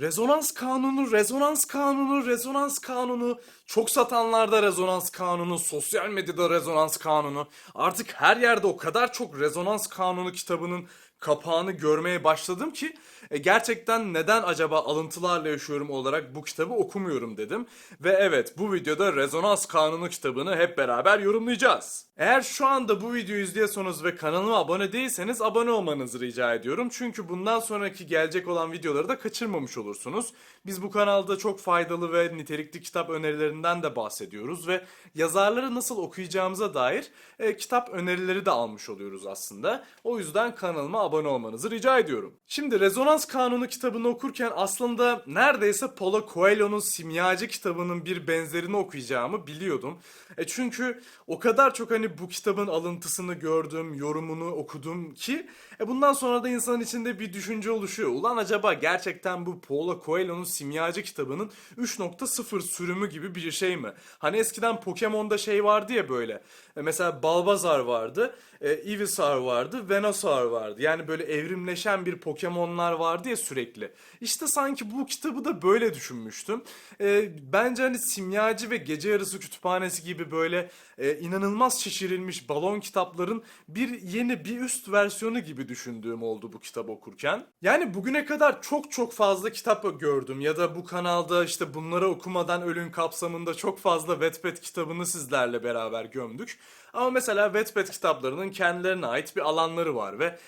Rezonans kanunu, rezonans kanunu, rezonans kanunu. Çok satanlarda rezonans kanunu, sosyal medyada rezonans kanunu. Artık her yerde o kadar çok rezonans kanunu kitabının kapağını görmeye başladım ki e, gerçekten neden acaba alıntılarla yaşıyorum olarak bu kitabı okumuyorum dedim. Ve evet bu videoda Rezonans Kanunu kitabını hep beraber yorumlayacağız. Eğer şu anda bu videoyu izliyorsanız ve kanalıma abone değilseniz abone olmanızı rica ediyorum. Çünkü bundan sonraki gelecek olan videoları da kaçırmamış olursunuz. Biz bu kanalda çok faydalı ve nitelikli kitap önerilerinden de bahsediyoruz ve yazarları nasıl okuyacağımıza dair e, kitap önerileri de almış oluyoruz aslında. O yüzden kanalıma abone olmanızı rica ediyorum. Şimdi Rezonans Kanunu kitabını okurken aslında neredeyse Paulo Coelho'nun Simyacı kitabının bir benzerini okuyacağımı biliyordum. E çünkü o kadar çok hani bu kitabın alıntısını gördüm, yorumunu okudum ki e bundan sonra da insanın içinde bir düşünce oluşuyor. Ulan acaba gerçekten bu Paulo Coelho'nun Simyacı kitabının 3.0 sürümü gibi bir şey mi? Hani eskiden Pokemon'da şey vardı ya böyle. E mesela Balbazar vardı, e, Ivysaur vardı, Venusaur vardı. Yani böyle evrimleşen bir Pokemon'lar vardı ya sürekli. İşte sanki bu kitabı da böyle düşünmüştüm. E, bence hani Simyacı ve Gece Yarısı Kütüphanesi gibi böyle e, inanılmaz şişirilmiş balon kitapların bir yeni bir üst versiyonu gibi düşündüğüm oldu bu kitap okurken. Yani bugüne kadar çok çok fazla kitap gördüm ya da bu kanalda işte bunları okumadan ölün kapsamında çok fazla Wattpad kitabını sizlerle beraber gömdük. Ama mesela Wattpad kitaplarının kendilerine ait bir alanları var ve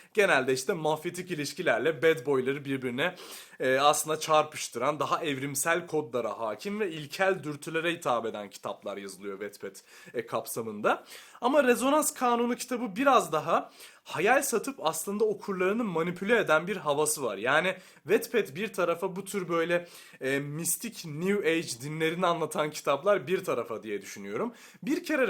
genelde işte mafyatik ilişkilerle bad boyları birbirine e, aslında çarpıştıran daha evrimsel kodlara hakim ve ilkel dürtülere hitap eden kitaplar yazılıyor Wattpad e, kapsamında. Ama Rezonans Kanunu kitabı biraz daha hayal satıp aslında okurlarını manipüle eden bir havası var. Yani Wattpad bir tarafa bu tür böyle e, mistik New Age dinlerini anlatan kitaplar bir tarafa diye düşünüyorum. Bir kere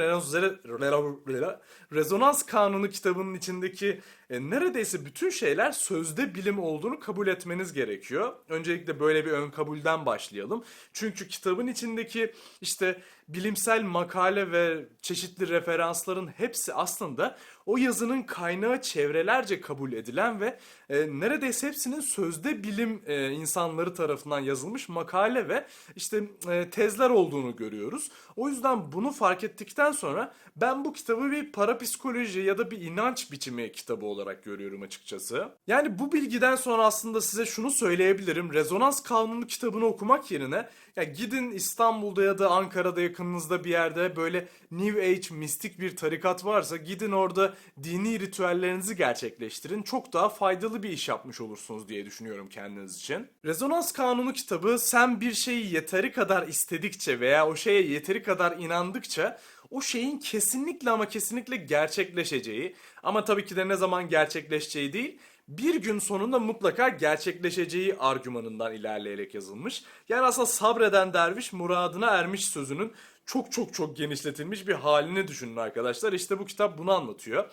Rezonans Kanunu kitabının içindeki e, neredeyse bütün şeyler sözde bilim olduğunu kabul etmeniz gerekiyor. Öncelikle böyle bir ön kabulden başlayalım. Çünkü kitabın içindeki işte bilimsel makale ve çeşitli referansların hepsi aslında o yazının kaynağı çevrelerce kabul edilen ve e, neredeyse hepsinin sözde bilim e, insanları tarafından yazılmış makale ve işte e, tezler olduğunu görüyoruz. O yüzden bunu fark ettikten sonra ben bu kitabı bir parapsikoloji ya da bir inanç biçimi kitabı olarak görüyorum açıkçası. Yani bu bilgiden sonra aslında size şunu söyleyebilirim. Rezonans Kanunu kitabını okumak yerine ya gidin İstanbul'da ya da Ankara'da yakınınızda bir yerde böyle New Age mistik bir tarikat varsa gidin orada dini ritüellerinizi gerçekleştirin. Çok daha faydalı bir iş yapmış olursunuz diye düşünüyorum kendiniz için. Rezonans Kanunu kitabı sen bir şeyi yeteri kadar istedikçe veya o şeye yeteri kadar inandıkça o şeyin kesinlikle ama kesinlikle gerçekleşeceği ama tabii ki de ne zaman gerçekleşeceği değil bir gün sonunda mutlaka gerçekleşeceği argümanından ilerleyerek yazılmış. Yani aslında sabreden derviş muradına ermiş sözünün çok çok çok genişletilmiş bir halini düşünün arkadaşlar. İşte bu kitap bunu anlatıyor.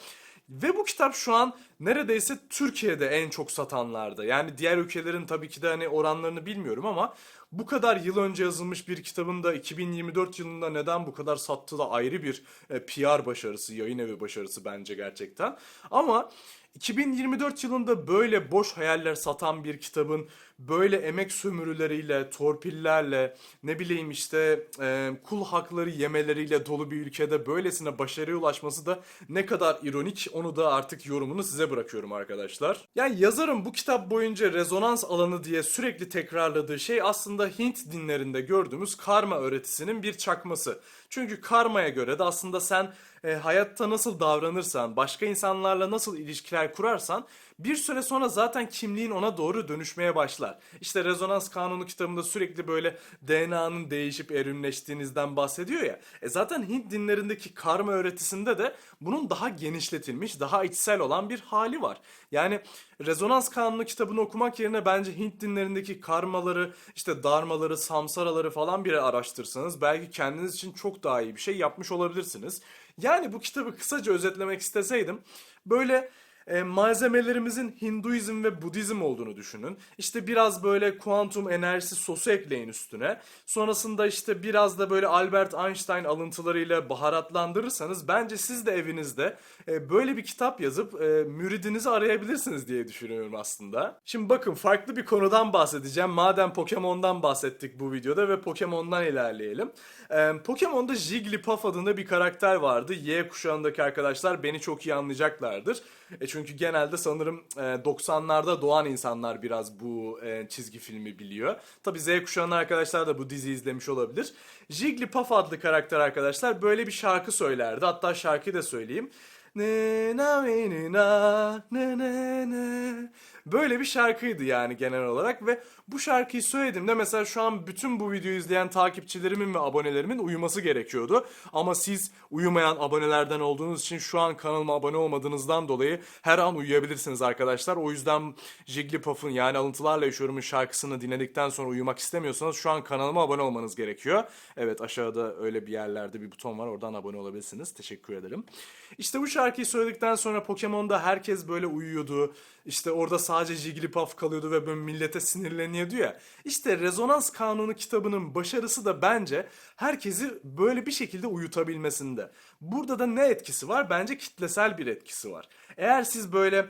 Ve bu kitap şu an neredeyse Türkiye'de en çok satanlarda. Yani diğer ülkelerin tabii ki de hani oranlarını bilmiyorum ama bu kadar yıl önce yazılmış bir kitabın da 2024 yılında neden bu kadar sattığı da ayrı bir e, PR başarısı, yayın evi başarısı bence gerçekten. Ama 2024 yılında böyle boş hayaller satan bir kitabın böyle emek sömürüleriyle, torpillerle, ne bileyim işte e, kul hakları yemeleriyle dolu bir ülkede böylesine başarıya ulaşması da ne kadar ironik onu da artık yorumunu size bırakıyorum arkadaşlar. Yani yazarın bu kitap boyunca rezonans alanı diye sürekli tekrarladığı şey aslında Hint dinlerinde gördüğümüz karma öğretisinin bir çakması. Çünkü karmaya göre de aslında sen e, hayatta nasıl davranırsan, başka insanlarla nasıl ilişkiler kurarsan bir süre sonra zaten kimliğin ona doğru dönüşmeye başlar. İşte Rezonans Kanunu kitabında sürekli böyle DNA'nın değişip evrimleştiğinizden bahsediyor ya. E zaten Hint dinlerindeki karma öğretisinde de bunun daha genişletilmiş, daha içsel olan bir hali var. Yani Rezonans Kanunu kitabını okumak yerine bence Hint dinlerindeki karmaları, işte darmaları, samsaraları falan bir araştırsanız belki kendiniz için çok daha iyi bir şey yapmış olabilirsiniz. Yani bu kitabı kısaca özetlemek isteseydim böyle e, malzemelerimizin Hinduizm ve Budizm olduğunu düşünün. İşte biraz böyle kuantum enerjisi sosu ekleyin üstüne. Sonrasında işte biraz da böyle Albert Einstein alıntılarıyla baharatlandırırsanız bence siz de evinizde e, böyle bir kitap yazıp e, müridinizi arayabilirsiniz diye düşünüyorum aslında. Şimdi bakın farklı bir konudan bahsedeceğim. Madem Pokemon'dan bahsettik bu videoda ve Pokemon'dan ilerleyelim. E, Pokemon'da Jigglypuff adında bir karakter vardı. Y kuşağındaki arkadaşlar beni çok iyi anlayacaklardır. E çünkü genelde sanırım e, 90'larda doğan insanlar biraz bu e, çizgi filmi biliyor. Tabi Z kuşağının arkadaşlar da bu dizi izlemiş olabilir. Jigglypuff adlı karakter arkadaşlar böyle bir şarkı söylerdi. Hatta şarkıyı da söyleyeyim. Ne na ne na ne ne ne. Böyle bir şarkıydı yani genel olarak ve bu şarkıyı söylediğimde mesela şu an bütün bu videoyu izleyen takipçilerimin ve abonelerimin uyuması gerekiyordu. Ama siz uyumayan abonelerden olduğunuz için şu an kanalıma abone olmadığınızdan dolayı her an uyuyabilirsiniz arkadaşlar. O yüzden Jigglypuff'un yani alıntılarla yaşıyorumun şarkısını dinledikten sonra uyumak istemiyorsanız şu an kanalıma abone olmanız gerekiyor. Evet aşağıda öyle bir yerlerde bir buton var oradan abone olabilirsiniz. Teşekkür ederim. İşte bu şarkıyı söyledikten sonra Pokemon'da herkes böyle uyuyordu. İşte orada sadece Jigglypuff kalıyordu ve böyle millete sinirleniyordu ya. İşte Rezonans Kanunu kitabının başarısı da bence herkesi böyle bir şekilde uyutabilmesinde. Burada da ne etkisi var? Bence kitlesel bir etkisi var. Eğer siz böyle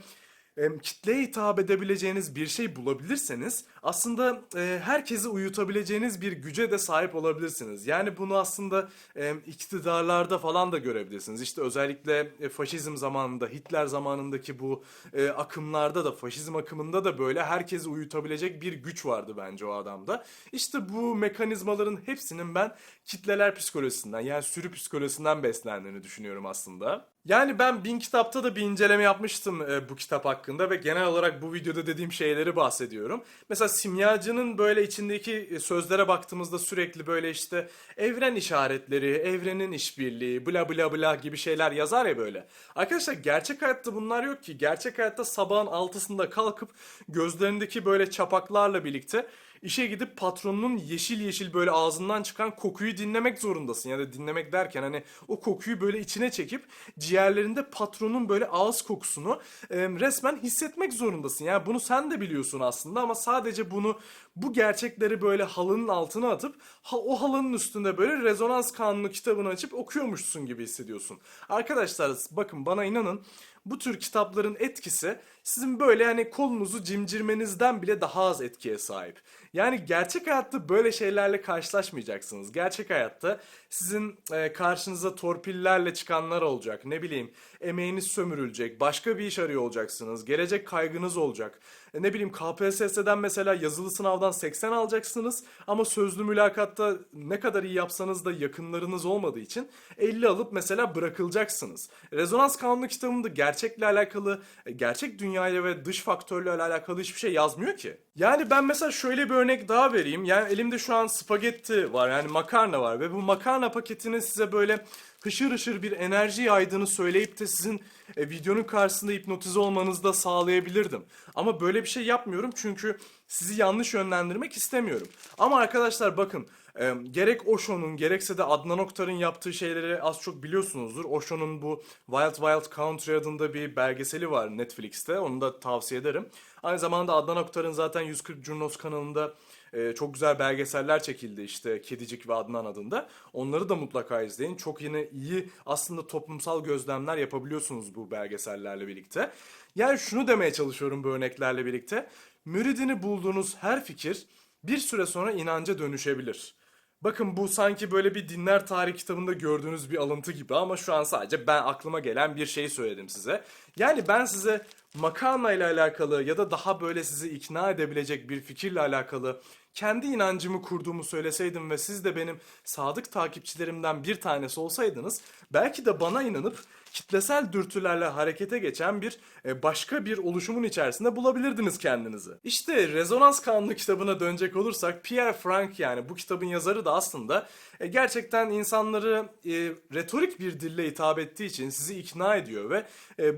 em, kitleye hitap edebileceğiniz bir şey bulabilirseniz aslında e, herkesi uyutabileceğiniz bir güce de sahip olabilirsiniz. Yani bunu aslında e, iktidarlarda falan da görebilirsiniz. İşte özellikle e, faşizm zamanında, Hitler zamanındaki bu e, akımlarda da, faşizm akımında da böyle herkesi uyutabilecek bir güç vardı bence o adamda. İşte bu mekanizmaların hepsinin ben kitleler psikolojisinden yani sürü psikolojisinden beslendiğini düşünüyorum aslında. Yani ben bin kitapta da bir inceleme yapmıştım e, bu kitap hakkında ve genel olarak bu videoda dediğim şeyleri bahsediyorum. Mesela simyacının böyle içindeki e, sözlere baktığımızda sürekli böyle işte evren işaretleri, evrenin işbirliği, bla bla bla gibi şeyler yazar ya böyle. Arkadaşlar gerçek hayatta bunlar yok ki. Gerçek hayatta sabahın altısında kalkıp gözlerindeki böyle çapaklarla birlikte İşe gidip patronunun yeşil yeşil böyle ağzından çıkan kokuyu dinlemek zorundasın. Ya dinlemek derken hani o kokuyu böyle içine çekip ciğerlerinde patronun böyle ağız kokusunu e, resmen hissetmek zorundasın. Yani bunu sen de biliyorsun aslında ama sadece bunu bu gerçekleri böyle halının altına atıp ha, o halının üstünde böyle rezonans kanunu kitabını açıp okuyormuşsun gibi hissediyorsun. Arkadaşlar bakın bana inanın bu tür kitapların etkisi sizin böyle hani kolunuzu cimcirmenizden bile daha az etkiye sahip. Yani gerçek hayatta böyle şeylerle karşılaşmayacaksınız. Gerçek hayatta sizin e, karşınıza torpillerle çıkanlar olacak. Ne bileyim emeğiniz sömürülecek. Başka bir iş arıyor olacaksınız. Gelecek kaygınız olacak. E, ne bileyim KPSS'den mesela yazılı sınavdan 80 alacaksınız. Ama sözlü mülakatta ne kadar iyi yapsanız da yakınlarınız olmadığı için 50 alıp mesela bırakılacaksınız. Rezonans Kanunu kitabında gerçekle alakalı, e, gerçek dünyayla ve dış faktörle alakalı hiçbir şey yazmıyor ki. Yani ben mesela şöyle bir örnek daha vereyim. Yani elimde şu an spagetti var yani makarna var ve bu makarna paketinin size böyle hışır hışır bir enerji yaydığını söyleyip de sizin e, videonun karşısında hipnotize olmanızı da sağlayabilirdim. Ama böyle bir şey yapmıyorum çünkü sizi yanlış yönlendirmek istemiyorum. Ama arkadaşlar bakın e, gerek Osho'nun gerekse de Adnan Oktar'ın yaptığı şeyleri az çok biliyorsunuzdur. Osho'nun bu Wild Wild Country adında bir belgeseli var Netflix'te. Onu da tavsiye ederim. Aynı zamanda Adnan Oktar'ın zaten 140 Curnos kanalında e, çok güzel belgeseller çekildi işte Kedicik ve Adnan adında. Onları da mutlaka izleyin. Çok yine iyi aslında toplumsal gözlemler yapabiliyorsunuz bu belgesellerle birlikte. Yani şunu demeye çalışıyorum bu örneklerle birlikte. Müridini bulduğunuz her fikir bir süre sonra inanca dönüşebilir. Bakın bu sanki böyle bir dinler tarih kitabında gördüğünüz bir alıntı gibi ama şu an sadece ben aklıma gelen bir şey söyledim size. Yani ben size makarna ile alakalı ya da daha böyle sizi ikna edebilecek bir fikirle alakalı kendi inancımı kurduğumu söyleseydim ve siz de benim sadık takipçilerimden bir tanesi olsaydınız belki de bana inanıp kitlesel dürtülerle harekete geçen bir e, başka bir oluşumun içerisinde bulabilirdiniz kendinizi. İşte Rezonans Kanunu kitabına dönecek olursak Pierre Frank yani bu kitabın yazarı da aslında e, gerçekten insanları e, retorik bir dille hitap ettiği için sizi ikna ediyor ve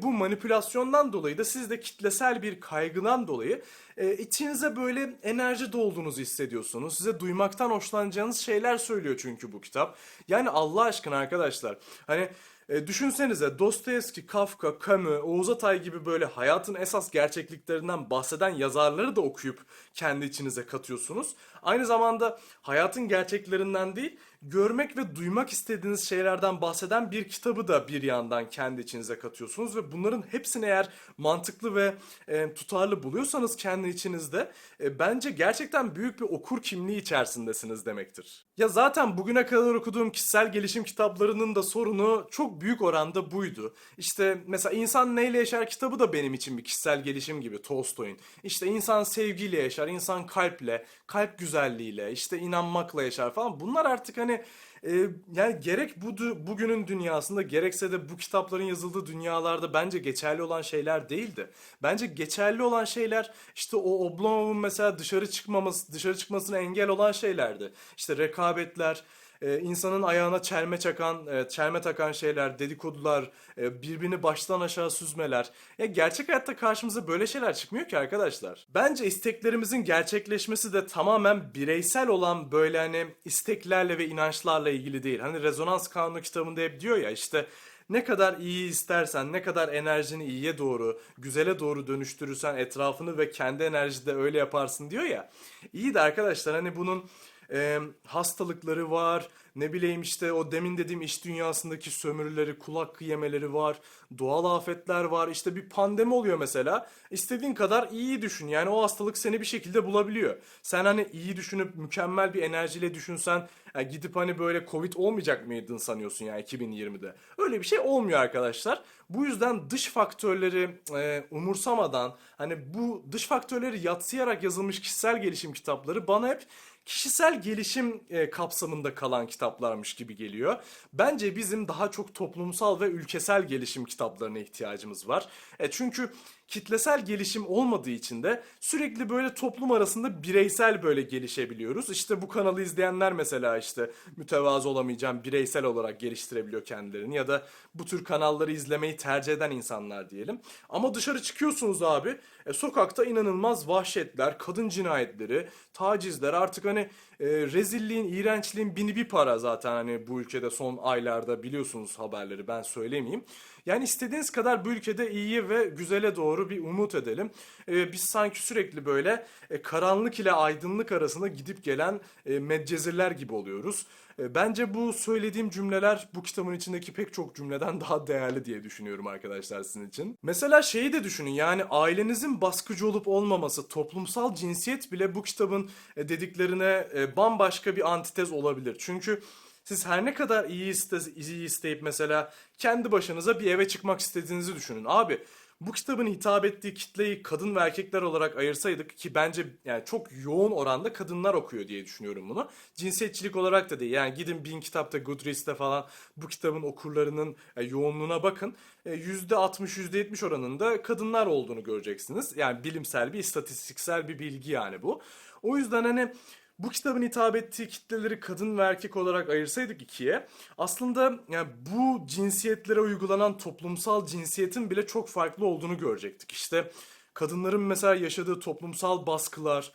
bu manipülasyondan dolayı da siz de kitlesel bir kaygıdan dolayı e, içinize böyle enerji dolduğunuzu hissediyorsunuz. Size duymaktan hoşlanacağınız şeyler söylüyor çünkü bu kitap. Yani Allah aşkına arkadaşlar hani E, düşünsenize Dostoyevski, Kafka, Camus, Oğuz Atay gibi böyle hayatın esas gerçekliklerinden bahseden yazarları da okuyup kendi içinize katıyorsunuz. Aynı zamanda hayatın gerçeklerinden değil, görmek ve duymak istediğiniz şeylerden bahseden bir kitabı da bir yandan kendi içinize katıyorsunuz ve bunların hepsini eğer mantıklı ve e, tutarlı buluyorsanız kendi içinizde e, bence gerçekten büyük bir okur kimliği içerisindesiniz demektir. Ya zaten bugüne kadar okuduğum kişisel gelişim kitaplarının da sorunu çok büyük oranda buydu. İşte mesela İnsan Neyle Yaşar kitabı da benim için bir kişisel gelişim gibi Tolstoy'un. İşte insan sevgiyle yaşar, insan kalple, kalp güzelliğiyle, işte inanmakla yaşar falan. Bunlar artık hani e, yani gerek bu bugünün dünyasında gerekse de bu kitapların yazıldığı dünyalarda bence geçerli olan şeyler değildi. Bence geçerli olan şeyler işte o Oblomov'un mesela dışarı çıkmaması, dışarı çıkmasına engel olan şeylerdi. İşte rekabetler, e, insanın ayağına çelme çakan, e, çelme takan şeyler, dedikodular, e, birbirini baştan aşağı süzmeler. Ya gerçek hayatta karşımıza böyle şeyler çıkmıyor ki arkadaşlar. Bence isteklerimizin gerçekleşmesi de tamamen bireysel olan böyle hani isteklerle ve inançlarla ilgili değil. Hani Rezonans Kanunu kitabında hep diyor ya işte ne kadar iyi istersen, ne kadar enerjini iyiye doğru, güzele doğru dönüştürürsen etrafını ve kendi enerjini de öyle yaparsın diyor ya. İyi de arkadaşlar hani bunun e, hastalıkları var. Ne bileyim işte o demin dediğim iş dünyasındaki sömürüleri, kulak yemeleri var. Doğal afetler var. İşte bir pandemi oluyor mesela. İstediğin kadar iyi düşün. Yani o hastalık seni bir şekilde bulabiliyor. Sen hani iyi düşünüp mükemmel bir enerjiyle düşünsen ya gidip hani böyle Covid olmayacak mıydın sanıyorsun ya 2020'de. Öyle bir şey olmuyor arkadaşlar. Bu yüzden dış faktörleri e, umursamadan hani bu dış faktörleri yatsıyarak yazılmış kişisel gelişim kitapları bana hep kişisel gelişim e, kapsamında kalan kitaplarmış gibi geliyor. Bence bizim daha çok toplumsal ve ülkesel gelişim kitaplarına ihtiyacımız var. E, çünkü kitlesel gelişim olmadığı için de sürekli böyle toplum arasında bireysel böyle gelişebiliyoruz. İşte bu kanalı izleyenler mesela işte mütevazı olamayacağım bireysel olarak geliştirebiliyor kendilerini ya da bu tür kanalları izlemeyi tercih eden insanlar diyelim. Ama dışarı çıkıyorsunuz abi e, sokakta inanılmaz vahşetler, kadın cinayetleri, tacizler artık hani e, rezilliğin, iğrençliğin bini bir para zaten hani bu ülkede son aylarda biliyorsunuz haberleri ben söylemeyeyim. Yani istediğiniz kadar bu ülkede iyiye ve güzele doğru bir umut edelim. E, biz sanki sürekli böyle e, karanlık ile aydınlık arasında gidip gelen e, medcezirler gibi oluyoruz. E, Bence bu söylediğim cümleler bu kitabın içindeki pek çok cümleden daha değerli diye düşünüyorum arkadaşlar sizin için. Mesela şeyi de düşünün yani ailenizin baskıcı olup olmaması, toplumsal cinsiyet bile bu kitabın e, dediklerine e, bambaşka bir antitez olabilir. Çünkü siz her ne kadar iyi, iste, iyi isteyip mesela kendi başınıza bir eve çıkmak istediğinizi düşünün. Abi bu kitabın hitap ettiği kitleyi kadın ve erkekler olarak ayırsaydık ki bence yani çok yoğun oranda kadınlar okuyor diye düşünüyorum bunu. Cinsiyetçilik olarak da değil. Yani gidin bin kitapta Goodreads'te falan bu kitabın okurlarının e, yoğunluğuna bakın. E, %60 %70 oranında kadınlar olduğunu göreceksiniz. Yani bilimsel bir istatistiksel bir bilgi yani bu. O yüzden hani bu kitabın hitap ettiği kitleleri kadın ve erkek olarak ayırsaydık ikiye aslında yani bu cinsiyetlere uygulanan toplumsal cinsiyetin bile çok farklı olduğunu görecektik. İşte kadınların mesela yaşadığı toplumsal baskılar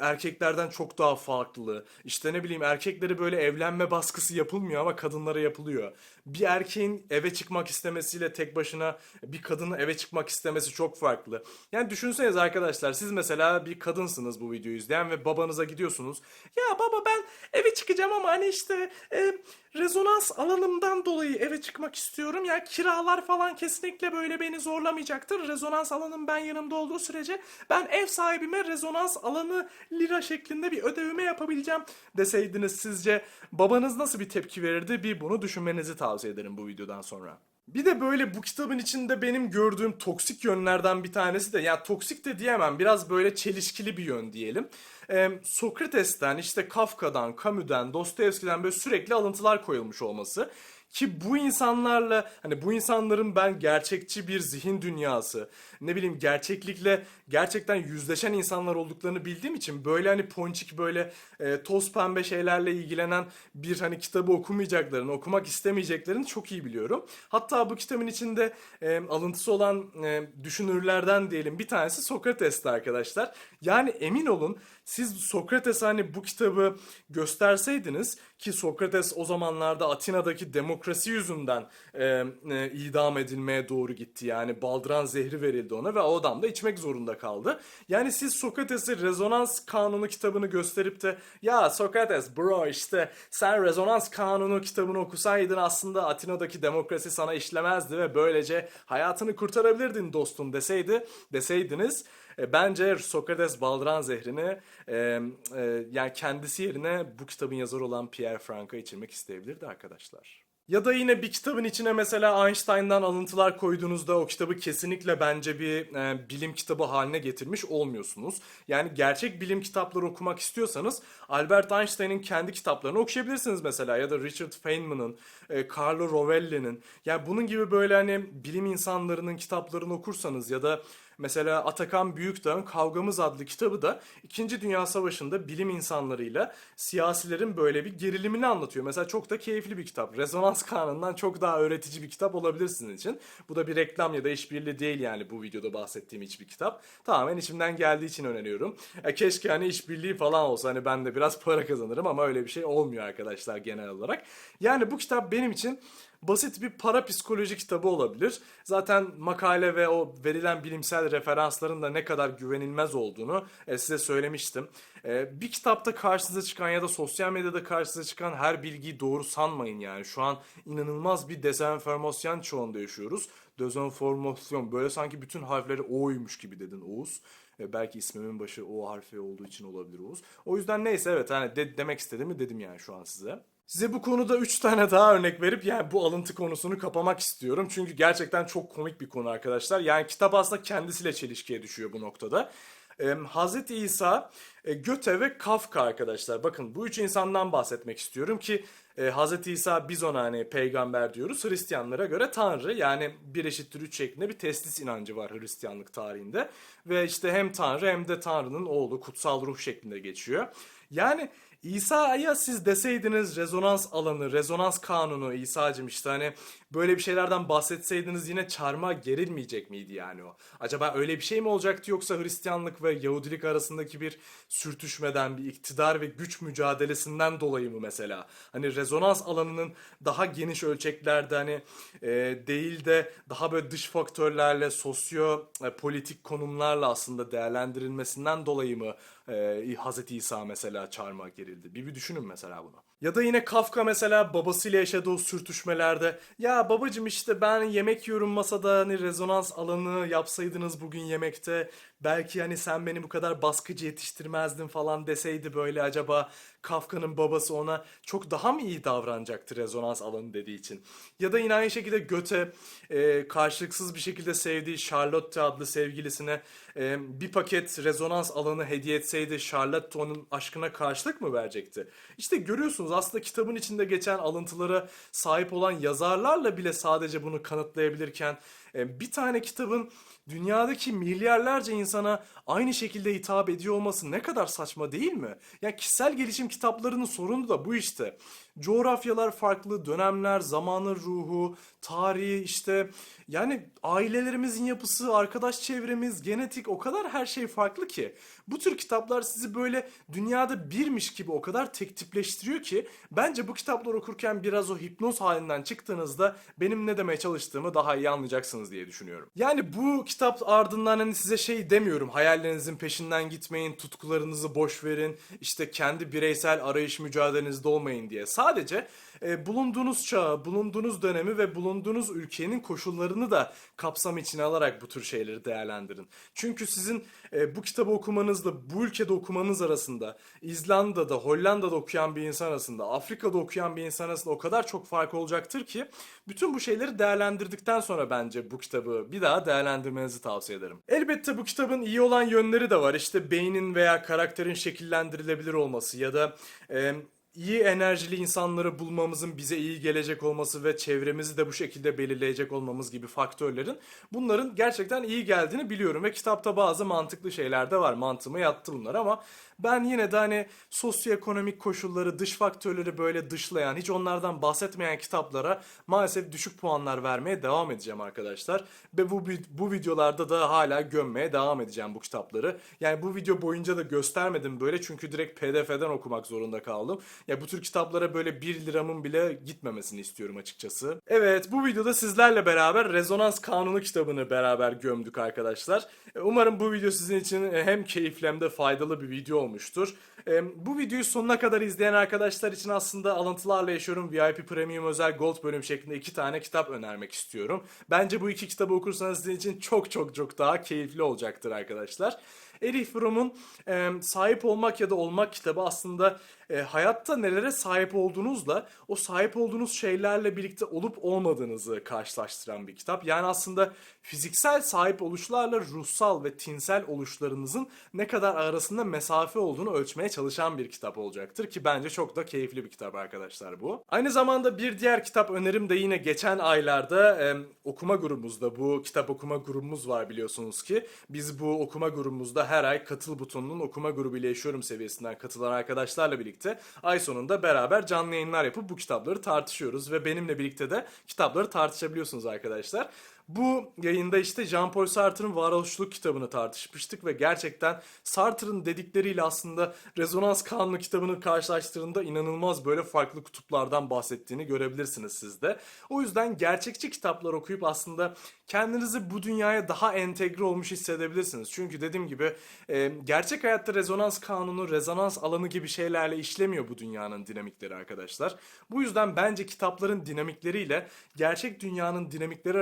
erkeklerden çok daha farklı. İşte ne bileyim erkekleri böyle evlenme baskısı yapılmıyor ama kadınlara yapılıyor. Bir erkeğin eve çıkmak istemesiyle tek başına bir kadının eve çıkmak istemesi çok farklı. Yani düşünseniz arkadaşlar siz mesela bir kadınsınız bu videoyu izleyen ve babanıza gidiyorsunuz. Ya baba ben eve çıkacağım ama hani işte e, rezonans alanımdan dolayı eve çıkmak istiyorum. Ya kiralar falan kesinlikle böyle beni zorlamayacaktır. Rezonans alanım ben yanımda olduğu sürece ben ev sahibime rezonans alanı lira şeklinde bir ödevime yapabileceğim deseydiniz sizce babanız nasıl bir tepki verirdi? Bir bunu düşünmenizi tavsiye ederim bu videodan sonra. Bir de böyle bu kitabın içinde benim gördüğüm toksik yönlerden bir tanesi de ya toksik de diyemem biraz böyle çelişkili bir yön diyelim. Ee, Sokrates'ten işte Kafka'dan, Camus'den, Dostoyevski'den böyle sürekli alıntılar koyulmuş olması. Ki bu insanlarla hani bu insanların ben gerçekçi bir zihin dünyası ne bileyim gerçeklikle gerçekten yüzleşen insanlar olduklarını bildiğim için böyle hani ponçik böyle e, toz pembe şeylerle ilgilenen bir hani kitabı okumayacaklarını okumak istemeyeceklerini çok iyi biliyorum. Hatta bu kitabın içinde e, alıntısı olan e, düşünürlerden diyelim bir tanesi Sokrates'ti arkadaşlar. Yani emin olun siz Sokrates'e hani bu kitabı gösterseydiniz ki Sokrates o zamanlarda Atina'daki demokrasi yüzünden e, e, idam edilmeye doğru gitti. Yani baldıran zehri verildi ona ve o adam da içmek zorunda kaldı. Yani siz Sokrates'e rezonans kanunu kitabını gösterip de ya Sokrates bro işte sen rezonans kanunu kitabını okusaydın aslında Atina'daki demokrasi sana işlemezdi ve böylece hayatını kurtarabilirdin dostum deseydi deseydiniz e, bence Sokrates baldıran zehrini e, e, yani kendisi yerine bu kitabın yazarı olan Pierre Frank'a içirmek isteyebilirdi arkadaşlar. Ya da yine bir kitabın içine mesela Einstein'dan alıntılar koyduğunuzda o kitabı kesinlikle bence bir e, bilim kitabı haline getirmiş olmuyorsunuz. Yani gerçek bilim kitapları okumak istiyorsanız Albert Einstein'ın kendi kitaplarını okuyabilirsiniz mesela ya da Richard Feynman'ın, e, Carlo Rovelli'nin. Yani bunun gibi böyle hani bilim insanlarının kitaplarını okursanız ya da Mesela Atakan Büyükdağ'ın Kavgamız adlı kitabı da 2. Dünya Savaşı'nda bilim insanlarıyla siyasilerin böyle bir gerilimini anlatıyor. Mesela çok da keyifli bir kitap. Rezonans kanunundan çok daha öğretici bir kitap olabilir sizin için. Bu da bir reklam ya da işbirliği değil yani bu videoda bahsettiğim hiçbir kitap. Tamamen içimden geldiği için öneriyorum. E, keşke hani işbirliği falan olsa hani ben de biraz para kazanırım ama öyle bir şey olmuyor arkadaşlar genel olarak. Yani bu kitap benim için basit bir para psikoloji kitabı olabilir. Zaten makale ve o verilen bilimsel referansların da ne kadar güvenilmez olduğunu e, size söylemiştim. E, bir kitapta karşınıza çıkan ya da sosyal medyada karşınıza çıkan her bilgiyi doğru sanmayın yani. Şu an inanılmaz bir dezenformasyon çağında yaşıyoruz. Dezenformasyon böyle sanki bütün harfleri O'ymuş gibi dedin Oğuz. E, belki ismimin başı O harfi olduğu için olabilir Oğuz. O yüzden neyse evet hani de- demek istediğimi dedim yani şu an size. Size bu konuda 3 tane daha örnek verip yani bu alıntı konusunu kapamak istiyorum. Çünkü gerçekten çok komik bir konu arkadaşlar. Yani kitap aslında kendisiyle çelişkiye düşüyor bu noktada. Ee, Hazreti İsa, e, Göte ve Kafka arkadaşlar. Bakın bu üç insandan bahsetmek istiyorum ki e, Hazreti İsa biz ona hani peygamber diyoruz. Hristiyanlara göre Tanrı yani bir eşittir üç şeklinde bir teslis inancı var Hristiyanlık tarihinde. Ve işte hem Tanrı hem de Tanrı'nın oğlu kutsal ruh şeklinde geçiyor. Yani İsa'ya siz deseydiniz rezonans alanı, rezonans kanunu İsa'cım işte hani böyle bir şeylerden bahsetseydiniz yine çarmıha gerilmeyecek miydi yani o? Acaba öyle bir şey mi olacaktı yoksa Hristiyanlık ve Yahudilik arasındaki bir sürtüşmeden, bir iktidar ve güç mücadelesinden dolayı mı mesela? Hani rezonans alanının daha geniş ölçeklerde hani e, değil de daha böyle dış faktörlerle, sosyo e, konumlarla aslında değerlendirilmesinden dolayı mı e, Hazreti İsa mesela çarmıha gerildi? Bir bir düşünün mesela bunu. Ya da yine Kafka mesela babasıyla yaşadığı sürtüşmelerde ya babacım işte ben yemek yiyorum masada hani rezonans alanı yapsaydınız bugün yemekte belki hani sen beni bu kadar baskıcı yetiştirmezdin falan deseydi böyle acaba Kafka'nın babası ona çok daha mı iyi davranacaktı rezonans alanı dediği için. Ya da yine aynı şekilde Göte e, karşılıksız bir şekilde sevdiği Charlotte adlı sevgilisine e, bir paket rezonans alanı hediye etseydi Charlotte onun aşkına karşılık mı verecekti? İşte görüyorsunuz aslında kitabın içinde geçen alıntılara sahip olan yazarlarla bile sadece bunu kanıtlayabilirken bir tane kitabın dünyadaki milyarlarca insana aynı şekilde hitap ediyor olması ne kadar saçma değil mi? Yani kişisel gelişim kitaplarının sorunu da bu işte. Coğrafyalar farklı, dönemler, zamanın ruhu, tarihi işte yani ailelerimizin yapısı, arkadaş çevremiz, genetik o kadar her şey farklı ki. Bu tür kitaplar sizi böyle dünyada birmiş gibi o kadar tek tipleştiriyor ki bence bu kitapları okurken biraz o hipnoz halinden çıktığınızda benim ne demeye çalıştığımı daha iyi anlayacaksınız diye düşünüyorum. Yani bu kitap ardından hani size şey demiyorum hayallerinizin peşinden gitmeyin, tutkularınızı boş verin, işte kendi bireysel arayış mücadelenizde olmayın diye. Sadece e, bulunduğunuz çağı, bulunduğunuz dönemi ve bulunduğunuz ülkenin koşullarını da kapsam içine alarak bu tür şeyleri değerlendirin. Çünkü sizin e, bu kitabı okumanızla bu ülkede okumanız arasında, İzlanda'da, Hollanda'da okuyan bir insan arasında, Afrika'da okuyan bir insan arasında o kadar çok fark olacaktır ki bütün bu şeyleri değerlendirdikten sonra bence bu kitabı bir daha değerlendirmenizi tavsiye ederim. Elbette bu kitabın iyi olan yönleri de var. İşte beynin veya karakterin şekillendirilebilir olması ya da e, iyi enerjili insanları bulmamızın bize iyi gelecek olması ve çevremizi de bu şekilde belirleyecek olmamız gibi faktörlerin bunların gerçekten iyi geldiğini biliyorum ve kitapta bazı mantıklı şeyler de var. Mantığıma yattı bunlar ama ben yine de hani sosyoekonomik koşulları, dış faktörleri böyle dışlayan, hiç onlardan bahsetmeyen kitaplara maalesef düşük puanlar vermeye devam edeceğim arkadaşlar. Ve bu bu videolarda da hala gömmeye devam edeceğim bu kitapları. Yani bu video boyunca da göstermedim böyle çünkü direkt PDF'den okumak zorunda kaldım. Ya bu tür kitaplara böyle 1 liramın bile gitmemesini istiyorum açıkçası. Evet bu videoda sizlerle beraber Rezonans Kanunu kitabını beraber gömdük arkadaşlar. E, Umarım bu video sizin için e, hem keyifli hem de faydalı bir video olmuştur. E, Bu videoyu sonuna kadar izleyen arkadaşlar için aslında alıntılarla yaşıyorum VIP Premium özel Gold bölüm şeklinde iki tane kitap önermek istiyorum. Bence bu iki kitabı okursanız sizin için çok çok çok daha keyifli olacaktır arkadaşlar. Erich Fromm'un e, sahip olmak ya da olmak kitabı aslında e, hayatta nelere sahip olduğunuzla o sahip olduğunuz şeylerle birlikte olup olmadığınızı karşılaştıran bir kitap. Yani aslında fiziksel sahip oluşlarla ruhsal ve tinsel oluşlarınızın ne kadar arasında mesafe olduğunu ölçmeye çalışan bir kitap olacaktır ki bence çok da keyifli bir kitap arkadaşlar bu. Aynı zamanda bir diğer kitap önerim de yine geçen aylarda e, okuma grubumuzda bu kitap okuma grubumuz var biliyorsunuz ki biz bu okuma grubumuzda her ay katıl butonunun okuma grubu ile yaşıyorum seviyesinden katılan arkadaşlarla birlikte ay sonunda beraber canlı yayınlar yapıp bu kitapları tartışıyoruz ve benimle birlikte de kitapları tartışabiliyorsunuz arkadaşlar. Bu yayında işte Jean-Paul Sartre'ın Varoluşluk kitabını tartışmıştık ve gerçekten Sartre'ın dedikleriyle aslında Rezonans Kanunu kitabını karşılaştırdığında inanılmaz böyle farklı kutuplardan bahsettiğini görebilirsiniz siz de. O yüzden gerçekçi kitaplar okuyup aslında kendinizi bu dünyaya daha entegre olmuş hissedebilirsiniz. Çünkü dediğim gibi e, gerçek hayatta rezonans kanunu, rezonans alanı gibi şeylerle işlemiyor bu dünyanın dinamikleri arkadaşlar. Bu yüzden bence kitapların dinamikleriyle gerçek dünyanın dinamikleri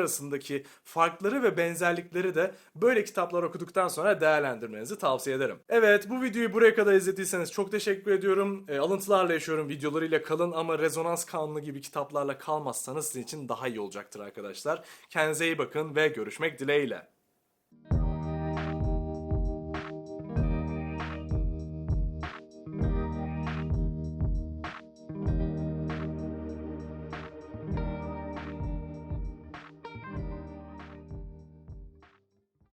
arasındaki farkları ve benzerlikleri de böyle kitaplar okuduktan sonra değerlendirmenizi tavsiye ederim. Evet bu videoyu buraya kadar izlediyseniz çok teşekkür ediyorum. E, alıntılarla yaşıyorum videolarıyla kalın ama rezonans kanunu gibi kitaplarla kalmazsanız sizin için daha iyi olacaktır arkadaşlar. Kendinize iyi bakın ve görüşmek dileğiyle.